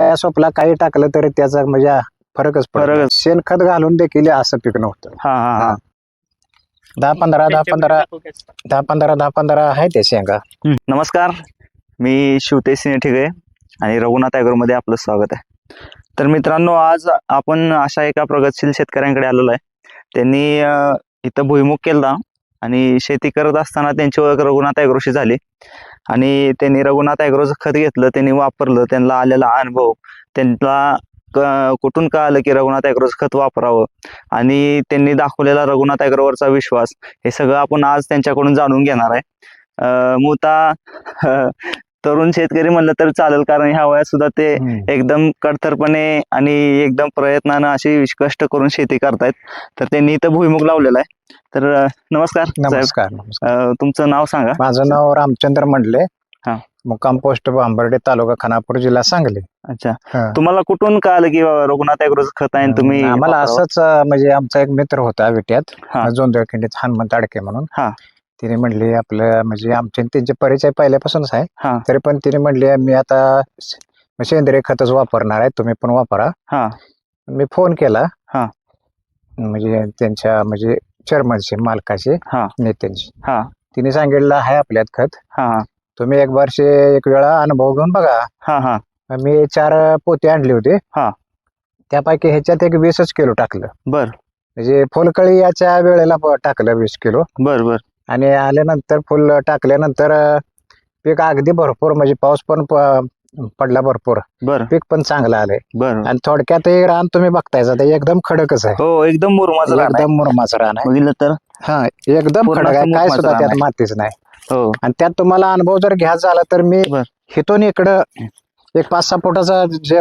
सोपला काही टाकलं तरी त्याचा म्हणजे फरकच. फरकच. शेणखत घालून देखील असं पीक नव्हतं हा हा हा. दहा पंधरा दहा पंधरा दहा पंधरा दहा पंधरा आहे ते शेंगा. नमस्कार. मी शिवतेज सिने ठिगे आणि रघुनाथमध्ये आपलं स्वागत आहे. तर मित्रांनो आज आपण अशा एका प्रगतशील शेतकऱ्यांकडे आलेलो आहे. त्यांनी अं, इथं भुईमुग केला आणि शेती करत असताना त्यांची ओळख रघुनाथ ॲग्रोशी झाली. आणि त्यांनी रघुनाथ ॲग्रोचं खत घेतलं त्यांनी वापरलं त्यांना आलेला अनुभव त्यांना क- कुठून कळालं की रघुनाथ ॲग्रोचं खत वापरावं? आणि त्यांनी दाखवलेला रघुनाथ ॲग्रोवरचा विश्वास हे सगळं आपण आज त्यांच्याकडून जाणून घेणार आहे. अं, तरुण शेतकरी म्हणलं तर चालेल कारण ह्या वयात सुद्धा ते एकदम कडथरपणे आणि एकदम प्रयत्नानं अशी कष्ट करून शेती करतायत. तर त्यांनी इथं भुईमुग लावलेला आहे. तर नमस्कार नमस्कार तुमचं नाव सांगा माझं नाव रामचंद्र मंडले. मुक्काम पोस्ट बांबर्डे तालुका खानापूर जिल्हा सांगली अच्छा. तुम्हाला कुठून कळालं की रघुनाथ ॲग्रोचं खत आहे तुम्ही आम्हाला? असंच म्हणजे आमचा एक मित्र होता विट्यात. जोंदळखिंडीत हनुमंत अडके म्हणून हा. तिने म्हणली आपलं म्हणजे आमचे त्यांचे परिचय पहिल्यापासूनच आहे. तरी पण तिने म्हणली मी आता सेंद्रिय खतच वापरणार आहे तुम्ही पण वापरा मी फोन केला. म्हणजे त्यांच्या म्हणजे चेअरमनशी मालकाचे हा. नेत्यांशी हा. तिने सांगितलं आहे आपल्यात खत. हा तुम्ही एक वर्षी एक वेळा अनुभव घेऊन बघा. हा हा. मी चार पोते आणले होते. हा. त्यापैकी ह्याच्यात एक वीसच किलो टाकलं. बर. म्हणजे फुलकळी याच्या वेळेला टाकलं वीस किलो. बर बर. आणि आल्यानंतर फुल टाकल्यानंतर पीक अगदी भरपूर म्हणजे पाऊस पण पडला भरपूर. बर. पीक पण चांगलं आलंय. बर. आणि थोडक्यात हे रान तुम्ही बघतायच एकदम खडकच आहे. हो एकदम मुरमाचं रान आहे. एकदम मुरमाचं रान आहे. बघितलं तर? हा एकदम पूर्ण खडक आहे. काय मुरमाचं सुद्धा रान त्यात आहे. मातीच नाही. हो. आणि त्यात तुम्हाला अनुभव जर घ्यायचा झाला तर मी बर. हिथून इकडं एक पाच सहा फुटाचा जे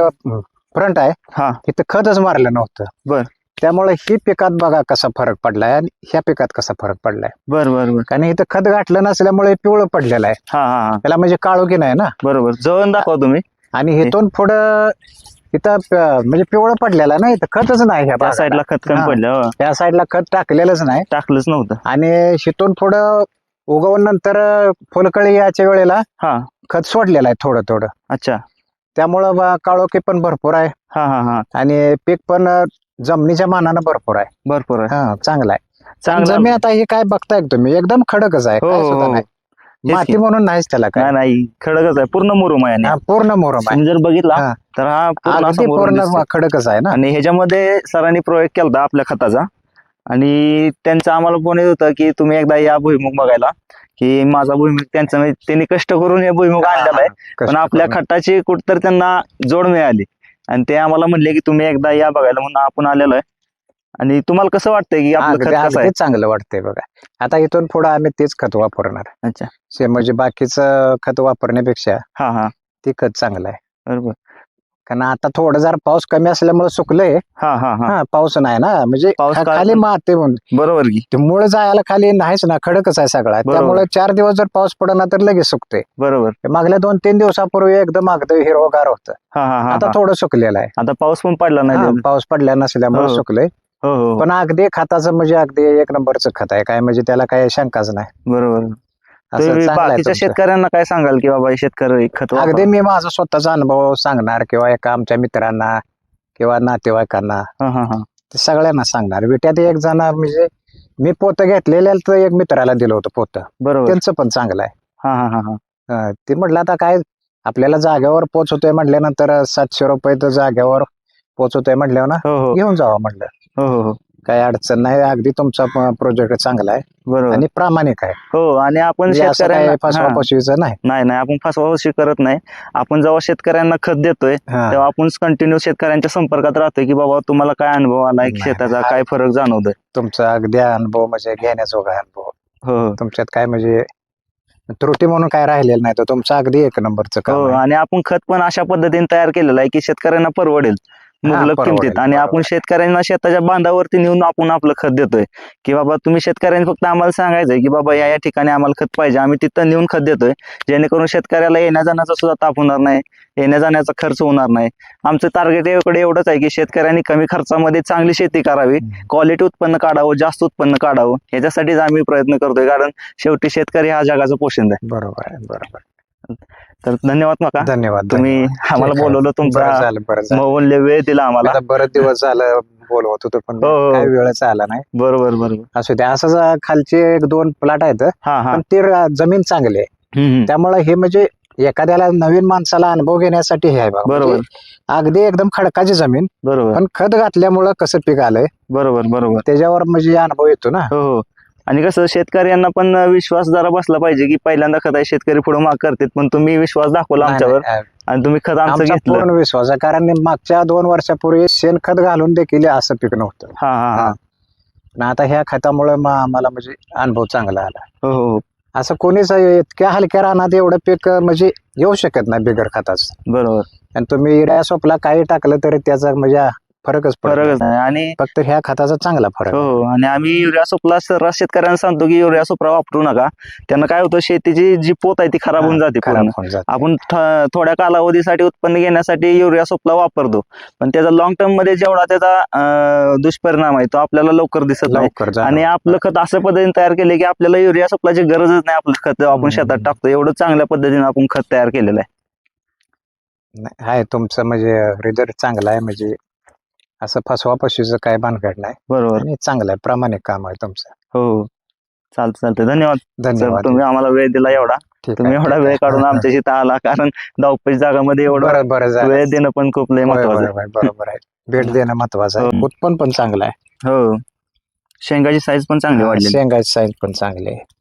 फ्रंट आहे हा. इथं खतच मारलं नव्हतं. बर. त्यामुळे ही पिकात बघा कसा फरक पडलाय आणि ह्या पिकात कसा फरक पडलाय. बर बर बर. कारण इथं खत गाठलं नसल्यामुळे पिवळं पडलेलं आहे. हा हा हा. त्याला म्हणजे काळोखी नाही ना? बरोबर. जवळ दाखवा तुम्ही. आणि इथून पुढं इथं प- म्हणजे पिवळं पडलेलं आहे ना इथं खतच नाही ह्या त्या भागाला. साईडला खत कमी हा. पडलं हो. त्या साईडला खत टाकलेलंच नाही. टाकलंच नव्हतं. आणि शितून पुढं उगवून नंतर फुलकळी याच्या वेळेला हा. खत सोडलेलं आहे थोडं थोडं. अच्छा. त्यामुळं बा काळोखी पण भरपूर आहे. हा हा हा. आणि पीक पण जमिनीच्या मानानं भरपूर आहे. भरपूर आहे. हा चांगला आहे. चांगलं जमीन आता हे काय बघताय तुम्ही? एकदम खडकच आहे. हो, काय हो, सुद्धा हो. नाही. माती म्हणून नाहीच त्याला काय. नाही नाही खडकच आहे. पूर्ण मुरुम आहे आणि. हा, पूर्ण मोरम आहे. तुम्ही जर बघितला हा. तर हा पूर्ण असा अगदी मुरुम पूर्ण दिसतो. खडकच आहे ना? आणि ह्याच्यामध्ये सरांनी प्रयोग केला आपल्या खताचा. आणि त्यांचा आम्हाला फोन येत होता की तुम्ही एकदा या भुईमुग बघायला की माझा भुईमुग त्यांचा म्हणजे त्यांनी कष्ट करून हे भुईमुग आणलेला आहे. पण आपल्या. खताची कुठतर त्यांना जोड मिळाली. आणि ते आम्हाला म्हणले की तुम्ही एकदा या बघायला म्हणून आपण आलेलो आहे. आणि तुम्हाला कसं वाटतंय की आपलं अगदी खत कसं आहे? अगदी चांगलं वाटतंय बघा. आता इथून पुढे आम्ही तेच खत वापरणार. अच्छा. शे- म्हणजे बाकीचं खत वापरण्यापेक्षा हा हा. ते खत चांगलं आहे. बरोबर. कारण आता थोडं जर पाऊस कमी असल्यामुळे सुकलंय. हा हा हा. हा पाऊस नाही ना. म्हणजे पाऊस खा- काय- खाली माते म्हणून. बरोबर की. ते मुळ जायला खाली नाहीच ना खडकच आहे सगळा. बरोबर. त्यामुळे चार दिवस जर पाऊस पडला तर लगेच सुकते बरोबर. मागल्या दोन तीन दिवसापूर्वी एकदम अगदी हिरवगार होतं. हा हा हा आता हा. थोडं सुकलेलं आहे. आता पाऊस पण पडला नाही हा. पाऊस पडल्या नसल्यामुळे हो. सुकलंय. हो हो पण अगदी खताचं म्हणजे अगदी एक नंबरचं खत आहे. काय म्हणजे त्याला काय शंकाच नाही. बरोबर. तुम्ही बाकीच्या. शेतकऱ्यांना काय सांगाल की बाबा हे शेतकरी खत वापरा? अगदी मी माझा स्वतःचा अनुभव सांगणार किंवा एका आमच्या मित्रांना किंवा नातेवाईकांना. हा हा हा. ते सगळ्यांना सांगणार. विट्यात एक जण म्हणजे मी पोत घेतलेल्या तर एक मित्राला दिलं होतं पोत. बरोबर. त्यांचं पण चांगलं आहे. हा हा हा हा. ते म्हटलं आता काय आपल्याला जाग्यावर पोचवतोय म्हटल्यानंतर सातशे रुपये तर जाग्यावर पोचवतोय म्हटल्यावर ना हो हो. घेऊन जावा म्हटलं. हो हो हो. काही अडचण नाही. अगदी तुमचा प्रोजेक्ट चांगला आहे. बरोबर. आणि प्रामाणिक आहे. हो आणि आपण म्हणजे असं शेतकऱ्यांना हा. नाही. नाही नाही आपण फसवाफसवी करत नाही. आपण जेव्हा शेतकऱ्यांना खत देतोय हा. तेव्हा आपण कंटिन्यू शेतकऱ्यांच्या संपर्कात राहतोय की बाबा तुम्हाला काय अनुभव आलाय नाही, शेताचा. काय फरक जाणवतोय? तुमचा अगदी अनुभव म्हणजे घेण्याजोगा अनुभव. हो हो. तुमच्यात काय म्हणजे त्रुटी म्हणून काय राहिलेलं नाही. तर तुमचं अगदी एक नंबरचं काम हो आहे. आणि आपण खत पण अशा पद्धतीने तयार केलेलं आहे की शेतकऱ्यांना परवडेल. मुबलक किमतीत. आणि आपण. शेतकऱ्यांना शेताच्या बांधावरती नेऊन आपण आपलं खत देतोय. की बाबा तुम्ही शेतकऱ्यांनी फक्त आम्हाला सांगायचंय की बाबा या या ठिकाणी आम्हाला खत पाहिजे. आम्ही तिथं नेऊन खत देतोय. जेणेकरून शेतकऱ्याला येण्या जाण्याचा सुद्धा ताप होणार नाही. येण्या जाण्याचा खर्च होणार नाही. आमचं टार्गेट एवढे एवढंच आहे की शेतकऱ्यांनी कमी खर्चामध्ये चांगली शेती करावी. क्वालिटी उत्पन्न काढावं जास्त उत्पन्न काढावं. ह्याच्यासाठीच आम्ही प्रयत्न करतोय. कारण शेवटी शेतकरी हा जगाचा पोशिंदा आहे. बरोबर आहे बरोबर तर धन्यवाद मका. धन्यवाद तुम्ही. आम्हाला. बोलवलं तुमचा मौल्य वेळ दिला आम्हाला. बरेच दिवस झालं बोलवत होतो पण हो, हो. वेळच आला नाही. बरोबर बरोबर. असू दे असं खालचे एक दोन प्लॉट आहेत पण ते जमीन चांगली आहे. त्यामुळे हे म्हणजे एखाद्याला नवीन माणसाला अनुभव घेण्यासाठी हे आहे बाबा. बरोबर. म्हणजे अगदी एकदम खडकाची जमीन बरोबर. पण खत घातल्यामुळं कसं पीक आलंय बरोबर बरोबर. त्याच्यावर म्हणजे अनुभव येतो ना. हो हो. आणि कसं शेतकऱ्यांना पण विश्वास जरा बसला पाहिजे की पहिल्यांदा खत आहे शेतकरी पुढे माग करतात पण तुम्ही विश्वास दाखवला आमच्यावर आणि तुम्ही खत आमचं आमचा घेतलं. पूर्ण विश्वास आहे कारण मागच्या दोन वर्षापूर्वी शेणखत घालून देखील असं पीक नव्हतं हा हा हा. पण आता ह्या खतामुळे मग आम्हाला म्हणजे अनुभव चांगला आला. हो हो हो. असं कोणीच इतक्या हलक्या रानात एवढं पीक म्हणजे येऊ शकत नाही बिगर खताचं. बरोबर. आणि तुम्ही युरिया सोपला काही टाकलं तरी त्याचा म्हणजे फरकच फरकच नाही. आणि फक्त ह्या खताचा चांगला फरक हो. हो आणि आम्ही युरिया सोपला सर्रास शेतकऱ्यांना सांगतो की युरिया सोपरा वापरू नका त्यांना काय होतं शेतीची जी पोत आहे ती खराब होऊन जाते खराब पूर्ण. होऊन जाते. आपण थ- थोड्या कालावधीसाठी उत्पन्न घेण्यासाठी युरिया सोपला वापरतो पण त्याचा लॉंग टर्ममध्ये जेवढा त्याचा अं, दुष्परिणाम आहे तो आपल्याला लवकर दिसत नाही लवकर जाणवतं. आणि आपलं खत अशा पद्धतीने तयार केले की आपल्याला युरिया सोपलाची गरजच नाही आपलं खत आपण हम्म. शेतात टाकतो एवढं चांगल्या पद्धतीने आपण खत तयार केलेलं आहे नाही, आहे तुमचं म्हणजे रिझल्ट चांगला आहे म्हणजे असं फसवा फसवीचं काय भानगड नाही. बरोबर. आणि चांगलं आहे प्रामाणिक काम आहे तुमचं. हो चालतं चालतं धन्यवाद. सर धन्यवाद तुम्ही आम्हाला वेळ दिला एवढा. ठीक तुम्ही आहे, एवढा वेळ. काढून आमच्याशी इथं आला कारण धावपळी जागामध्ये एवढं बरं बरं झालं. वेळ देणं पण खूप लय होय, महत्वाचं होय, आहे. होय, बरोबर आहे. भेट देणं महत्वाचं आहे. हो. उत्पन्न पण चांगलं आहे. हो. शेंगाची साईज पण चांगली वाढली शेंगाची साईज पण चांगली आहे.